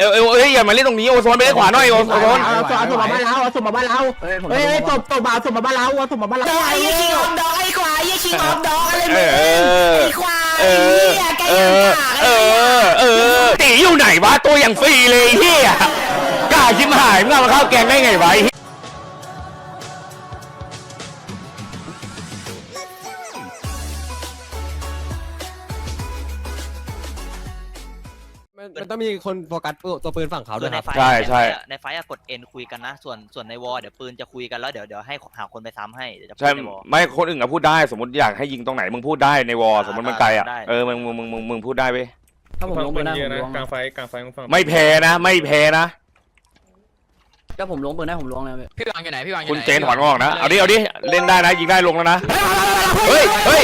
เออเออเอ้ยอย่ามาเล่นตรงนี้โอโซนไปเล่นขวาหน่อยโอโซนเอาศพเอาศพมาบ้านเราเอาศพมาบ้านเราเฮ้ยผมเฮ้ยเฮ้ยศพศพมาเอาศพมาบ้านเราเอาศพมาบ้านเราดอกไอ้ยี่คิงออฟดอกไอ้ควายยี่คิงออฟดอกอะไรเอมึงอไอ้ควายเอไอ้อเหี้ยแกเอยังอกากเอไอ้เหี้ยอเออตีอยู่ไหนวะตัวอย่างฟรีเลยเฮียกล้าชิมหายมึงเอามาเข้าแกงได้ไงวะ มันมันต้องมีคนโฟกัสตัวปืนฝั่งเขาด้คืวอยในครับ ไฟท์ใช่ใช่ ในไฟท์อะกดเอ็นคุยกันนะ ส่วนส่วนในวอลเดี๋ยวปืนจะคุยกันแล้วเดี๋ยวเดี๋ยวให้หาคนไปซ้ำให้เดี๋ยวจะพูใช่ดในวอล ไม่คนอื่นก็พูดได้สมมติอยากให้ยิงตรงไหนมึงพูดได้ในวอลอ่าสมมติมันไกลอะได้ เออมึงมึงมึงมึงมึงพูดได้เว้ยถ้าผมลงไปนะผมลงกลางไฟกลางไฟมึงฟังไม่แพ้นะ ไม่แพ้นะถ้าผมลงปืนได้ผมลงเลยพี่พี่วางอยู่ไหนพี่วางอยู่คุณไหนเจนถอนงอกนะเอาดิเอาดิเล่นได้นะยิงได้ลงแล้วนะเฮ้ยเฮ้ย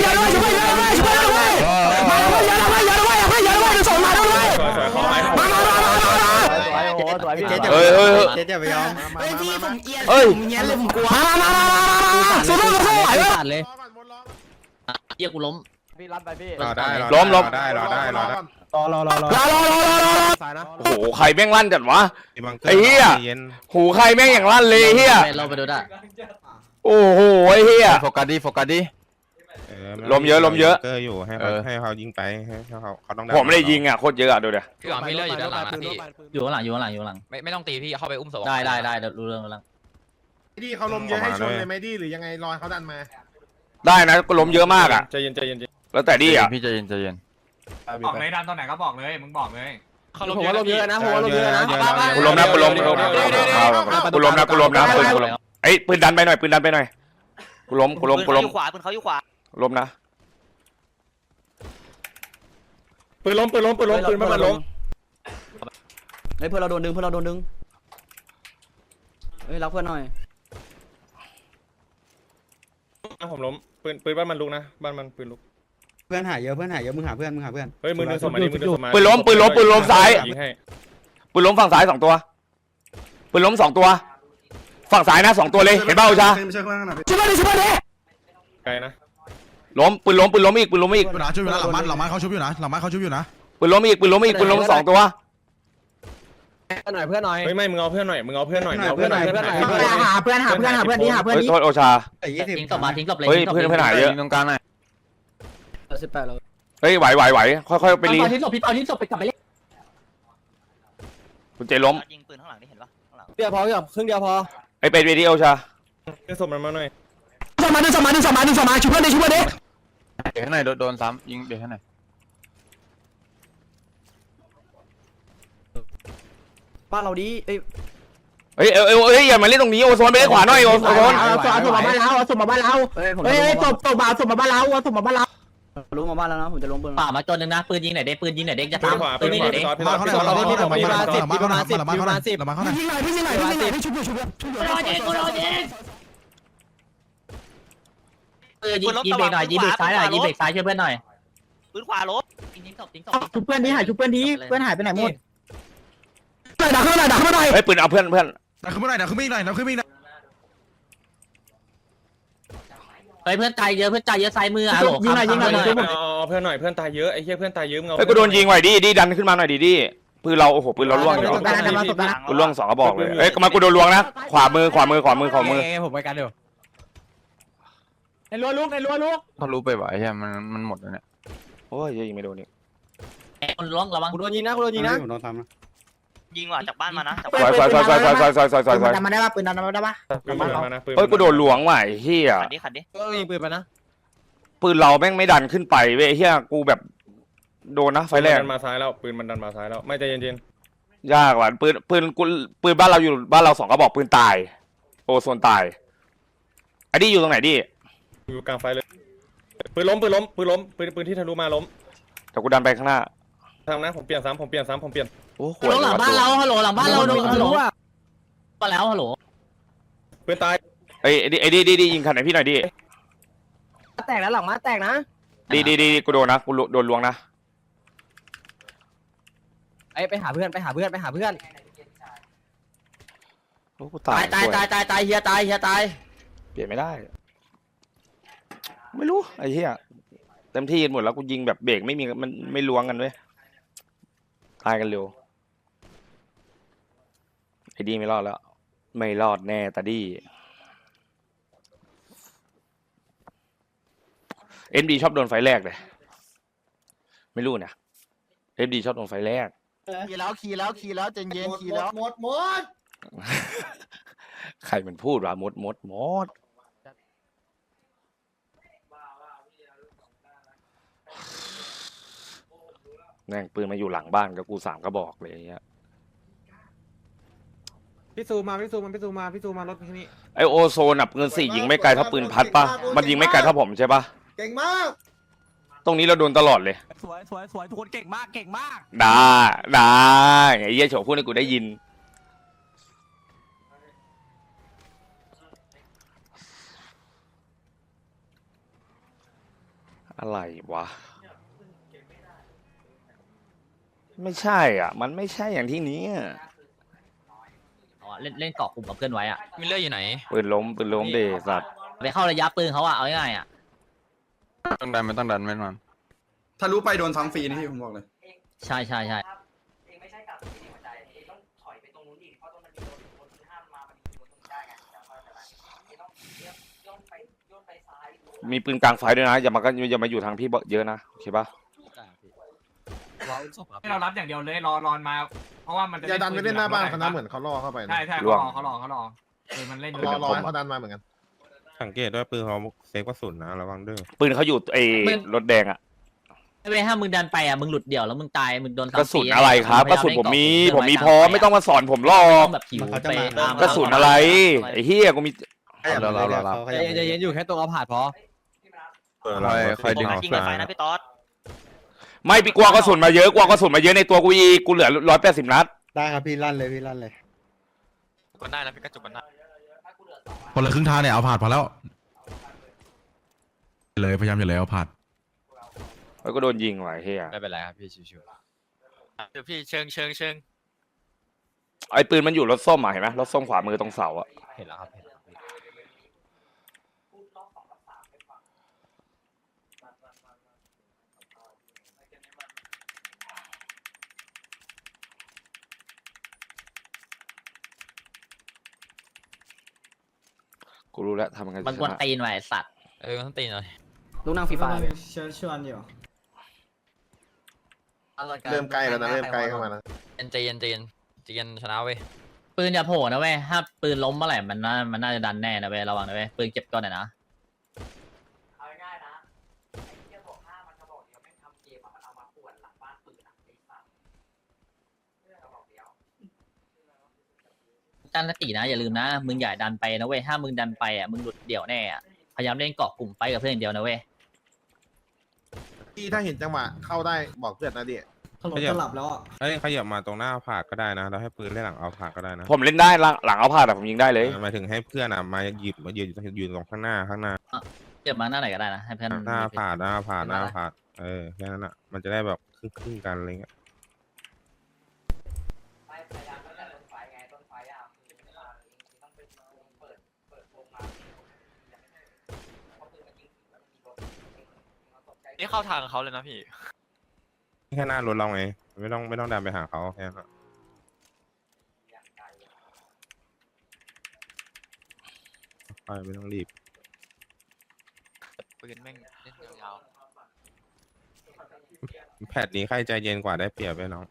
วยพี่เฮ้ยเฮ้ยเฮ้ย เจ๊จะไปยอมเฮ้ยพี่ผมเอียนเฮ้ย ผมเอียนเลยผมกลัวสู้สู้สู้ไหวขาดเลยเยี่ยกูล้มพี่รับไปพี่รอได้รอล้มล้มได้รอได้รอได้รอรอรอรอสายนะโอ้โหใครแม่งลั่นจัดวะบังกร์ไอ้เหี้ยเย็นหูใครแม่งอย่างลั่นเลยเฮียเราไปดูได้ โอ้โหไอ้เฮียโฟกัสดิโฟกัสดิเออ ล้มเยอะล้มเยอะบังเกอร์อยู่ให้เขาให้เขายิงไปให้เขาเขาต้องผมไม่ได้ยิงอะโคตรเยอะอะดูเดี๋ยวพี่วางพี่เลือดอยู่ด้านหลังนะพี่อยู่ข้างหลังอยู่ข้างหลังอยู่ข้างหลังไม่ไม่ต้องตีพี่เข้าไปอุ้มศพได้ได้ได้รู้เรื่องแล้วดีเขาลมเยอะให้ชนเลยไหมดีหรือยังไงรอเขาดันมาได้นะก็ล้มเยอะมากอะใจเย็นใจเย็นใจเย็นแล้วแต่ดิอะพี่ใจเย็นใจเย็นบอกเลยดันตอนไหนก็บอกเลยมึงบอกเลยผมว่าลมเยอะนะผมว่าลมเยอะนะกูล้มนะกูล้มกูล้มกูล้มนะกูล้มนะปืนกูล้มไอ้ยปืนดันไปหน่อยปืนดันไปหน่อยกูล้มกูล้มปืนกูเขาล้มอยู่ขวาปืนเขาอยู่ขวา ล้มนะปืนล้มปืนล้มปืนล้มปืนไม่มันล้มเฮ้ยเพื่อนเราโดนดึงเพื่อนเราโดนดึงเฮ้ยรับเพื่อนหน่อยผมล้มปืนปืนบ้านมันลุกนะบ้านมันปืนลุกเพื่อนหายเยอะเพื่อนหายเยอะมึงหาเพื่อนมึงหาเพื่อนเฮ้ยมือดึงสมาดิมือดึงสมาดิปืนล้มปืนล้มปืนล้มซ้ายยิงให้ปืนล้มฝั่งซ้ายสองตัวปืนล้มสองตัว ฝั่งซ้ายนะสองตัวเลยเห็นเปล่าจ้าไกลนะ ล้มปืนล้มปืนล้มอีกปืนล้มอีกอยู่นะชุบอยู่นะหลังบ้านหลังบ้านเขาชุบอยู่นะหลังบ้านเขาชุบอยู่นะปืนล้มอีกปืนล้มอีกปืนล้มสองตัวหน่อยเพื่อนหน่อยเฮ้ยไม่มึงเอาเพื่อนหน่อยมึงเอาเพื่อนหน่อยมึงเอาเพื่เพื่ออนนหหน่น่ออยยหาเพื่อนหาเพื่อนหาเพื่อนดีหาเพื่อนดีเฮ้ยโทษโอชาทิ้งศพมาทิ้งศพเลยเฮ้ยเพื่อนเพื่อนหายเยอะตรงกลางหน่อยสิบแปดเราเฮ้ยไหวไหวไหวค่อยๆไปรีตอนที่ศพพี่ตอนที่ศพไปกลับไปเล่นคุณเจล้มยิงปืนข้างหลังนี่เห็นปะข้างหลังเดียวพอครึ่งเดียวพอไอ้เป็ดเวทีโอชาดึงศพมันมาหน่อยศพมาดึงศพมาดึงศพมาดึงศพมาช่วยเพื่อนดิช่วยเพื่อนดิ เดี๋ยวข้างในโดนซ้ำยิงเดี๋ยวข้างในบ้านเราดีเอ้ยเฮ้ยเออเออเฮ้ยอย่ามาเล่นตรงนี้โอโซนไปเล่นขวาหน่อยโอโซนเอาศพเอาศพมาบ้านเราเอาศพมาบ้านเราเฮ้ยผมเฮ้ยเฮ้ยศพศพมาเอาศพมาบ้านเราเอาศพมาบ้านเราล้มมาบ้านแล้วนะผมจะล้มปืนป่ามาตัวนึงนะปืนยิงไหนเด็กปืนยิงไหนเด็กจะปืนตามขวาปืปืนนยิงขไหนวาเด็กพี่ต่อพี่ต่อพี่ต่อพี่ประมาณสิบพี่ประมาณสิบพี่ประมาณสิบประมาณสิบยิงหน่อยพี่ยิงหน่อยพี่ยิงหน่อยพี่ชุบอยู่ชุบอยู่ชุบอยู่รอเด็กรอเด็ก เออยิงยิงเบรกหน่อยยิงเบรกซ้ายหน่อยยิงเบรกซ้ายช่วยเพื่อนหน่อยปืนขวาลบยิงศพยิงศพชุบเพื่อนดิหายชุบเพื่อนดิเพื่อนหายไปไหนหมดดักเข้ามาหน่อยดักเข้ามาหน่อยเฮ้ยปืนเอาเพื่อนเพื่อนเดี๋ยวขึ้นมาหน่อยเดี๋ยวขึ้นมาอีกหน่อยเดี๋ยวขึ้นมาอีกหน่อยเฮ้ยเพื่อนตายเยอะเพื่อนตายเยอะซ้ายมืออะโหลยิงหน่อยยิงหน่อยชุบเอาเพื่อนหน่อยเพื่อนตายเยอะไอ้เหี้ยเพื่อนตายเยอะมึงเอาเฮ้ยกูโดนยิงไหวดิดิดันขึ้นมาหน่อยดิดิปืนเราโอ้โหปืนเราล่วงอยู่ตบกันนะมาตบกันกูล่วงสองกระบอกเลยเฮ้ยมากูโดนลวงนะขวามือขวามือขวามือขวามือผมไปกันเดี๋ยว ในรัวลูกในรัวลูกเขารู้ไปไหวใช่ไหมมันมันหมดแล้วเนี่ยโอ้ยยิงไม่โดนนี่ไอ้คนร้องระวังกูโดนยิงนะกูโดนยิงนะผมโดนทำนะยิงว่ะจากบ้านมานะจากซบ้าอนยซอยซอยซอยซอยซอยซอยซอยซปือยนซมันอยดำมาได้ปะปืนดำมาได้ปะปืนมันมานะปืนเฮ้ยกูโดนหลวงว่ะไอ้เฮียขัดดิขัดดิก็ยิงปืนไปนะปืนเราแม่งไม่ดันขึ้นไปเว้ยไอ้เฮียกูแบบโดนนะไฟแรกปืนมันดันมาซ้ายแล้วปืนมันดันมาซ้ายแล้วไม่ใจเย็นยากว่ะปืนปืนกูปืนบ้านเราอยู่บ้านเราสองกระบอกปืนตาย โอโซนตายไอ้ดิอยู่ตรงไหนดิ อยู่กลางไฟเลยปืนล้มปืนล้มปืนล้มปืนปืนที่ทะลุมาล้มแต่กูดันไปข้างหน้าทำนะผมเปลี่ยนซ้ำผมเปลี่ยนซ้ำผมเปลี่ยนโอ้โหฮัลโหลหลังบ้านเราฮัลโหลหลังบ้านเราโดนฮัลโหลว่ามาแล้วฮัลโหลปืนตายไอ้ไอ้ดิไอ้ดิดิดิยิงคันไหนพี่หน่อยดิแตกแล้วหลังมาแตกนะดิดิดิกูโดนนะกูโดนลวงนะไอ้ไปหาเพื่อนไปหาเพื่อนไปหาเพื่อนโอ้กูตาตายยตายตายตายตายเฮียตายเฮียตายเปลี่ยนไม่ได้ ไม่รู้ไอ้เหี้ยเต็มที่กันหมดแล้วกูยิงแบบเบรกไม่มีมันไม่ล้วงกันเว้ยตายกันเร็วอ้ดีไม่รอดแล้ว ไม่รอดแน่ตาดีเอ็มดีชอบโดนไฟแรกเลย ไม่รู้นะเอ็มดีชอบโดนไฟแรก ขี่แล้วขี่แล้วขี่แล้วเจนเย็นขี่แล้ว หมดหมด ใครมันพูดว่ามดมดมด แม่งปืนมาอยู่หลังบ้านกับกูสามกระบอกเลยไอ้เงี้ยพี่ซูมาพี่ซูมาพี่ซูมาพี่ซูมารถที่นี่ไอโอโซนอะปืนสี่ยิงไม่ไกลเท่าปืนพัดปะมันยิงไม่ไกลเท่าผมใช่ปะเก่งมากตรงนี้เราโดนตลอดเลย สวยสวยสวยทุกคนเก่งมากเก่งมากได้ได้ไอ้เหี้ยโฉพูดให้กูได้ยิน อะไรวะ ไม่ใช่อะ มันไม่ใช่อย่างที่นี้อะอ๋อเล่นเล่นเกาะกลุ่มกับเพื่อนไว้อะมิลเลอร์อยู่ไหน ปืนล้มปืนล้มเดสัตว์ไปเข้าระยะปืนเขาอะเอาง่ายๆอะต้องดันไม่ต้องดันไม่นอนถ้ารู้ไปโดนซ้ำฟรีนี่พี่ผมบอกเลย ใช่ใช่ใช่มีปืนกลางไฟด้วยนะ อย่ามาก็อย่ามาอยู่ทางพี่เยอะนะ โอเคปะ ให้เรารับอย่างเดียวเลยรอรอนมา เพราะว่ามันจะอย่าดันไปเล่นหน้าบ้านเขานะเหมือนเขาล่อเข้าไปนะใช่ใช่เขารอเขารอเขารอเออมันเล่นอยู่รอรอให้เขาดันมาเหมือนกัน สังเกตด้วยปืนเขาเซฟกระสุนนะระวังด้วยปืนเขาอยู่ไอ้รถแดงอะไม่เป็นถ้ามึงดันไปอะมึงหลุดเดี่ยวแล้วมึงตายมึงโดนกระสุนอะไรครับกระสุนผมมีผมมีพร้อมไม่ต้องมาสอนผมหรอต้กองแบบผิวไปตามกระสุนอะไรไอ้เฮียกูมีเราเราเราเราใจเย็นใจเย็นอยู่แค่ตัวเอาผ่านพอ เออค่อยค่อยดึงยิงในไฟนะพี่ต๊อด ไม่ปีกลัวกระสุนมาเยอะกลัวกระสุนมาเยอะในตัวกูอีกกูเหลือร้อยแปดสิบนัดได้ครับพี่ลั่นเลยพี่ลั่นเลยกันได้นะพี่กระจุกกันได้คนละครึ่งทางเนี่ยเอาผ่านพอแล้ว เลยพยายามอย่าเลยเอาผ่านแล้วก็โดนยิงว่ะไอ้เฮียไม่เป็นไรครับพี่ชิวๆเดี๋ยวพี่เชิงเชิงเชิงไอ้ปืนมันอยู่รถส้มอะเห็นไหมรถส้มขวามือตรงเสาอะเห็นแล้วครับเห็น กูรู้แล้วทำยังไงมันจะกวนชนะตีนไว้ไอ้สัตว์เออต้องตีหน่อยลูกนั่งฟีฟ่าเชิญชวนอยู่เริ่มใกล้แล้วนะเริ่มใกล้เข้ามาแล้วเย็นใจเย็นใจเย็นใจเย็นชนะเว้ยปืนอย่าโผล่นะเว้ยถ้าปืนล้มเมื่อไหร่มันน่ามันน่าจะดันแน่นะเว้ยระวังนะเว้ยปืนเก็บก่อนหน่อยนะ ตั้งสตินะอย่าลืมนะ มึงอย่าดันไปนะเว้ยถ้ามึงดันไปอะมึงหลุดเดี่ยวแน่อะพยายามเล่นเกาะกลุ่มไปกับเพื่อนอย่างเดียวนะเว้ยที่ถ้าเห็นจังหวะเข้าได้บอกเพื่อนนะดิถนนจะหลับแล้วอะเอ้ยขยับมาตรงหน้าผากก็ได้นะแล้วให้ปืนเล่นหลังเอาผากก็ได้นะผมเล่นได้หลังหลังเอาผ่านแต่ผมยิงได้เลย หมายถึงให้เพื่อนอะมาหยิบมายืนยืนตรงข้างหน้าข้างหน้าเก็บมาหน้าไหนก็ได้นะให้เพื่อนหน้าผากหน้าผากหน้าผากเออแค่นั้นอะมันจะได้แบบครึ่งครึ่งๆกันอะไรเงี้ย นี่เข้าทางเขาเลยนะพี่ แค่หน้ารถเราไง ไม่ต้องไม่ต้องดันไปหาเขาแค่นั้นอะไปไม่ต้องรีบ ปืนแม่งเล่นยาวแพทนี้ใครใจเย็นกว่าได้เปรียบไปน้อง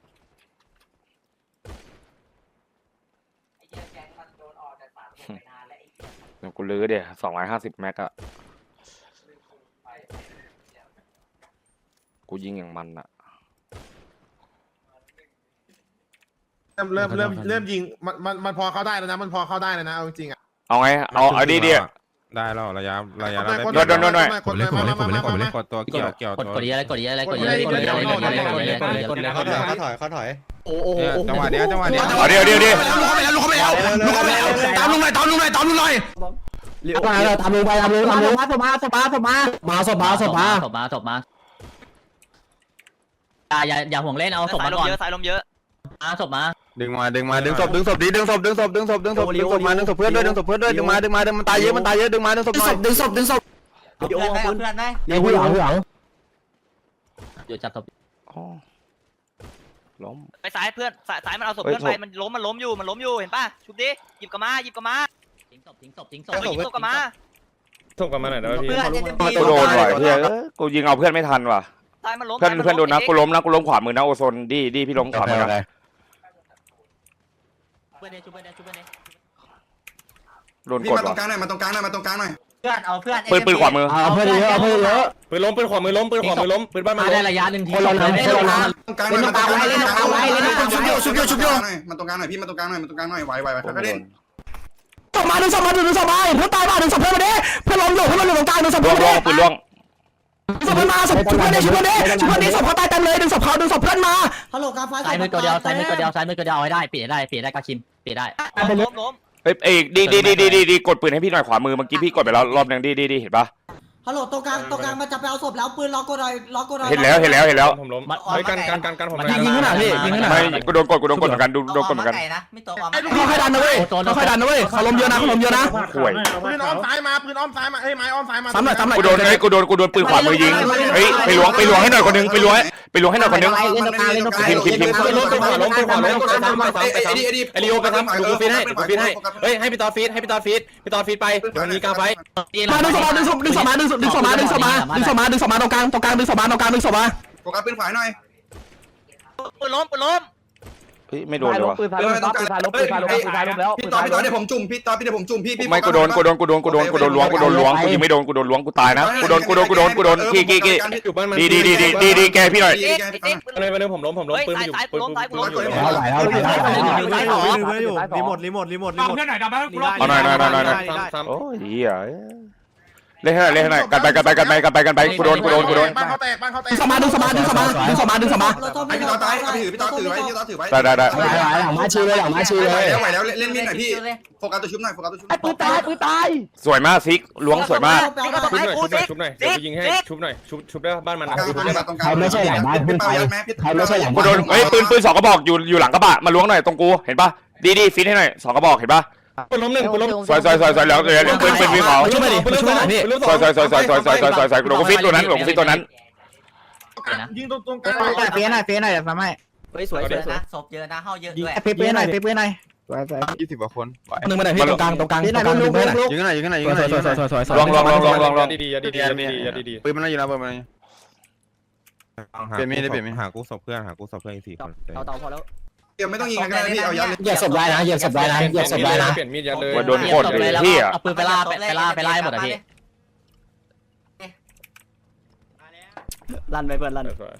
เดี๋ยวกูลื้อเดี๋ยวสองร้อยห้าสิบแม็กอะ กูยิงอย่างมันอะเริ่มเริ่มเริ่มเริ่มยิงมันมันมันพอเข้าได้แล้วนะมันพอเข้าได้แล้วนะเอาจริงๆอะเอาไง เอาเอาดีดีได้แล้วระยะระยะกเราดได้หน่อยเปรียบกดหน่อยกดหน่อยกดหน่อยมามามามากดตัวเกี่ยวเกี่ยวกดตัวกดเยอะเลยกดเยอะเลยกดเยอะเลยกดเยอะเลยกดเยอะเลยกดเยอะเลยกดเยอะเลยเขาถอยเขาถอยเขาถอยโอ้โหเนี่ยจังหวะเนี้ยจังหวะเนี้ยเอาเดี๋ยวเดี๋ยวเดี๋ยวลุกเข้าไปแล้วลุกเข้าไปแล้วลุกเข้าไปแล้วตามลุงหน่อยตามลุงหน่อยตามลุงหน่อยทำลงไปทำลงทำลงมาสมาสมาสมามาสมาสมาศพมาศพมา อย่าอย่าอย่าห่วงเล่นเอาศพสายมาลมก่อนเยอะสายลมเยอะมาศพมาดึงมาดึงมาดึงศพดึงศพดิดึงศพดึงศพดึงศพดึงศพดึงศพมาดึงศพเพื่อนด้วยดึงศพเพื่อนด้วยดึงมาดึงมาดึงมันตายเยอะมันตายเยอะดึงมาดึงศพหน่อยดึงศพดึงศพเอาเพื่อนได้เอาเพื่อนได้เดี๋ยวผู้หลังผู้หลังอยู่จับศพอ๋อล้มไปซ้ายเพื่อนซ้ายซ้ายมันเอาศพเฮ้ยเพื่อนไปศพมันล้มมันล้มอยู่มันล้มอยู่เห็นป่ะชุบดิหยิบกลับมาหยิบกลับมาทิ้งศพทิ้งศพทิ้งศเอพอหยิบศพกลับมาส่งกลับมาหน่อยได้ไหมพี่กูโดนว่ะเฮียเอ้ยกูยิงเอาเพื่อนไม่ทันว่ะ ซ้ายมันล้มเพื่อนซ้ายมัเพื่อนโดนนะล้มกูล้มนะกูล้มขวามือนะโอโซนดีดีพี่ล้มขวามือนะเพื่อนเด้ชุบเพื่อนเด้ชุบเพื่อนเด้โดนพี่กดมาตรงว่ะกลางหน่อยมาตรงกลางหน่อยมาตรงกลางหน่อยเพื่อนเอาเพื่อน ปืนปืนขวามือเอาเพื่อนเยอะเอาเพื่อนเยอะปืนล้มปืนขวามือล้มปืนขวามือล้มปืนบ้านมันมาล้ได้มระยะหนึ่งทีคนละน้ำคนละน้ำ ตรงกลางหน่อยมาตรงกลางหน่อยชุบโยชุบโยชุบโยมาตรงกลางหน่อยพี่มาตรงกลางหน่อยมาตรงกลางหน่อยไหวไหวไหวเขาเล่นส่งมาดึงส่งมาดึงส่งมาเพื่อนตายมาดึงส่งเพื่อนมาดิเพื่อนล้มอยู่เพื่อนล้มอยู่ตรงกลางดึงส่งล่เพื่วองนล่มาวงปืนล่วง ส่งเพื่อนมาส่งเพื่อนดิช่วยเพื่อนดิช่วยเพื่อนดิส่งเขาตายเต็มเลยดึงส่งเขาดึงส่งเพื่อนมาฮัลโหลกาไฟซ้ายมือตัวเดียวซ้ายมือตัวเดียวซ้ายมือตัวเดียวเอาให้ได้เปลี่ยนได้เปลี่ยนได้กาคิมเปลี่ยนได้ล้มล้มล้มเอ้ยเอ้ยดีดีดีดีดีดีกดปืนให้พี่หน่อยขวามือเมื่อกี้พี่กดไปแล้วรอบนึงดีดีดีเห็นปะ ฮัลโหลตรงกลางตรงกลางมันจะไปเอาศพแล้วปืนล็อกก็ได้ล็อกก็ได้เห็นแล้วเห็นแล้วเห็นแล้วผมล้มเฮ้ยกันกันกันกันผมยิงยิงขนาดพี่ยิงขนาดไม่กูโดนกดกูโดนกดเหมือนกันดูโดนกดเหมือนกันไม่ตัวออกค่อยๆดันนะเว้ยค่อยๆดันนะเว้ยเขาล้มเยอะนะเขาล้มเยอะนะข่วยปืนอ้อมซ้ายมาปืนอ้อมซ้ายมาเฮ้ยไม้อ้อมซ้ายมาซ้ำหน่อยซ้ำหน่อยกูโดนเฮ้ยกูโดนกูโดนปืนขวามือยิงเฮ้ยไปล้วงไปล้วงให้หน่อยคนนึงไปล้วงให้ไปล้วงให้หน่อยคนนึงทีมทีมทีมปืนล้มปืนขวาล้มปืนขวาล้มไปซ้ำไปซ้ำไปซ้ำไอริโอไปซ้ำดูกูฟีดให้ดูกูฟีดให้เฮ้ยให้พี่ตอฟีดให้พี่ตอฟีดพี่ตอฟีดไปเดี๋ยวมันมีกลางไฟมาดึงส่งมาดึงส่งดึงส่งมาดึงส่งดึงส่งมาดึงส่งมาดึงส่งมาดึงส่งมาตรงกลางตรงกลางดึงส่งมาตรงกลางดึงส่งมาโฟกัสปืนขวาหน่อยปืนล้มปืนล้ม เฮ้ยไม่โดนเลยวะเออตรงกลางพี่ตอนพี่ตอนเดี๋ยวผมจุ่มพี่ตอนพี่เดี๋ยวผมจุ่มพี่พี่ไม่กูโดนกูโดนกูโดนกูโดนกูโดนล้วงกูโดนล้วงกูยิงไม่โดนกูโดนล้วงกูตายนะกูโดนกูโดนกูโดนกูโดนกี้กี้กี้อยู่บ้านมันดีดีดีดีดีดีแกพี่หน่อยเอ็กเอ็กปืนอะไรไปเลยผมล้มผมล้มเฮ้ยปืนซ้ายอยู่ซ้ายปืนล้มซ้ายปืนล้มอยู่เอาไหวเอาไหวซ้ายหรอรีโมทรีโมทรีโมทเอาเพื่อนหน่อยดับไปกูรอเอาหน่อยหน่อยหน่อยหน่อยหน่อยซ้ำซ้ำโอ้ยเหี้ย เล่นให้หน่อยเล่นให้หน่อยกันไปกันไปกันไปกันไปกันไปกูโดนกูโดนกูโดนบ้านเขาแตกบ้านเขาแตดึกงส่งมาดึงส่งมาดึงส่งมาดึงส่งมาดึงส่งมาไอ้พี่ตอนตายเอาพี่ถือพี่ตอนถือไว้พี่ตอนถือไว้ได้ได้ได้ไหวไหวหลังมาชีเลยหลังมาชีเลยไหวแล้วไหวแล้วเล่นมีดหน่อยพี่โฟกัสตัวชุบหน่อยโฟกัสตัวชุบไอ้ปืนตายปืนตายสวยมากซิกล้วงสวยมากชุบหน่อยชุบหน่อยชุบหน่อยเดี๋ยวไปยิงให้ชุบหน่อยชุบชุบได้บ้านมันตรงกลางชุบได้ปะตรงกลางพี่เปายัดแม่พี่กูโดนเฮ้ยปืนปืนสองกระบอกอยู่อยู่หลังกระบะมาล้วงหน่อยตรงกูเห็นปะดีดีฟิตให้หน่อยสองกระบอกเห็นปะ ปืนล้มหนึ่งปืนล้มสวยสวยสวยสวยแล้วเดี๋ยวปืนปืนวิ่งเขาช่วยหน่อยดิช่วยหน่อยพี่สวยสวยสวยสวยสวยสวยสวยสวยสวยกูโดนกูฟิตตัวนั้นกูฟิตตัวนั้นยิงตรงตรงกลางเปี้ยหน่อยเปี้ยหน่อยทำไมเฮ้ยสวยสวยนะศพเยอะนะเข้าเยอะด้วยเปี้ยหน่อยเปี้ยหน่อยยี่สิบกว่าคนไหวหนึ่งมาหน่อยพี่ตรงกลางตรงกลางตรงกลางดึงเพื่อนหน่อยยิงกันหน่อยยิงกันหน่อยยิงสกันหน่วอยยสวยสวยสวยสวยลองลองลองลองลองลองดีๆดีๆดีๆดีๆดีปืนมันอยู่นะปืนมันอยู่เปลี่ยนมีดได้เปลี่ยนมีดหากูศพเพื่อนหากูศพเพื่อนอีกสี่คนเอาเตาพอแล้ว เดี๋ยวไม่ต้องยิงกันก็ได้พี่เอายัดเลยเหยียบศพได้นะเหยียบศพได้นะเหยียบศพได้นะเปลี่ยนมีดยัดเลยว่าโดนกดเลยพี่อะเอาปืนไปล่าไปล่าไปล่าหมดอะพี่ลั่นไปเพื่อนลั่นสวย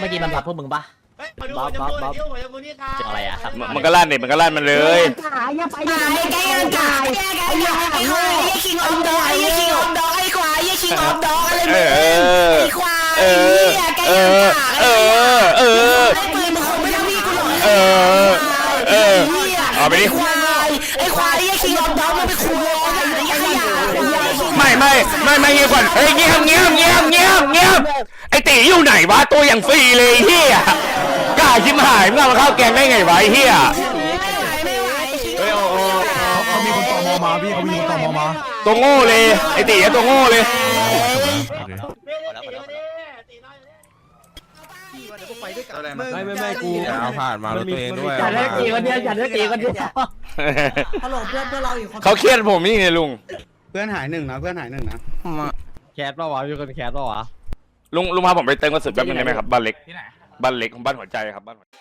เมื่อกี้มันบับพวกมึงปะบัฟบัฟบัฟอะไรอะครับมันก็ลั่นเนี่ยมันก็ลั่นมันเลยเออเออเออเออเออเออ เออ เออเอาไปดิไม่ไม่ไม่ไม่เงียบก่อนเฮ้ยเงียบเงียบเงียบเงียบเงียบไอตีอยู่ไหนวะตัวอย่างฟรีเลยเฮียกล้าชิมหายมึงเอามาเข้าแกงได้ไงวะไอ้เฮียเฮ้ยเอาเอาเขามีคนตอมอมาพี่เขามีคนตอมอมาตัวโง่เลยไอตีอะตัวโง่เลย ไม่ไม่ไม่กูเอาผ่านมารถตัวเองด้วยจัดเลือกตีคนเดียวจัดเลือกตีคนเดียวฮัลโหลเพื่อนเพื่อนเราอีกคนเขาเครียดผมนี่ไงลุง เพื่อนหายหนึ่งนะเพื่อนหายหนึ่งนะแคสป่าวะมีคนแคสป่าวะลุงลุงพาผมไปเติมกระสุนแป๊บนึงได้ไหมครับบ้านเล็กที่ไหนบ้านเล็กของบ้านหัวใจครับบ้านหัวใจ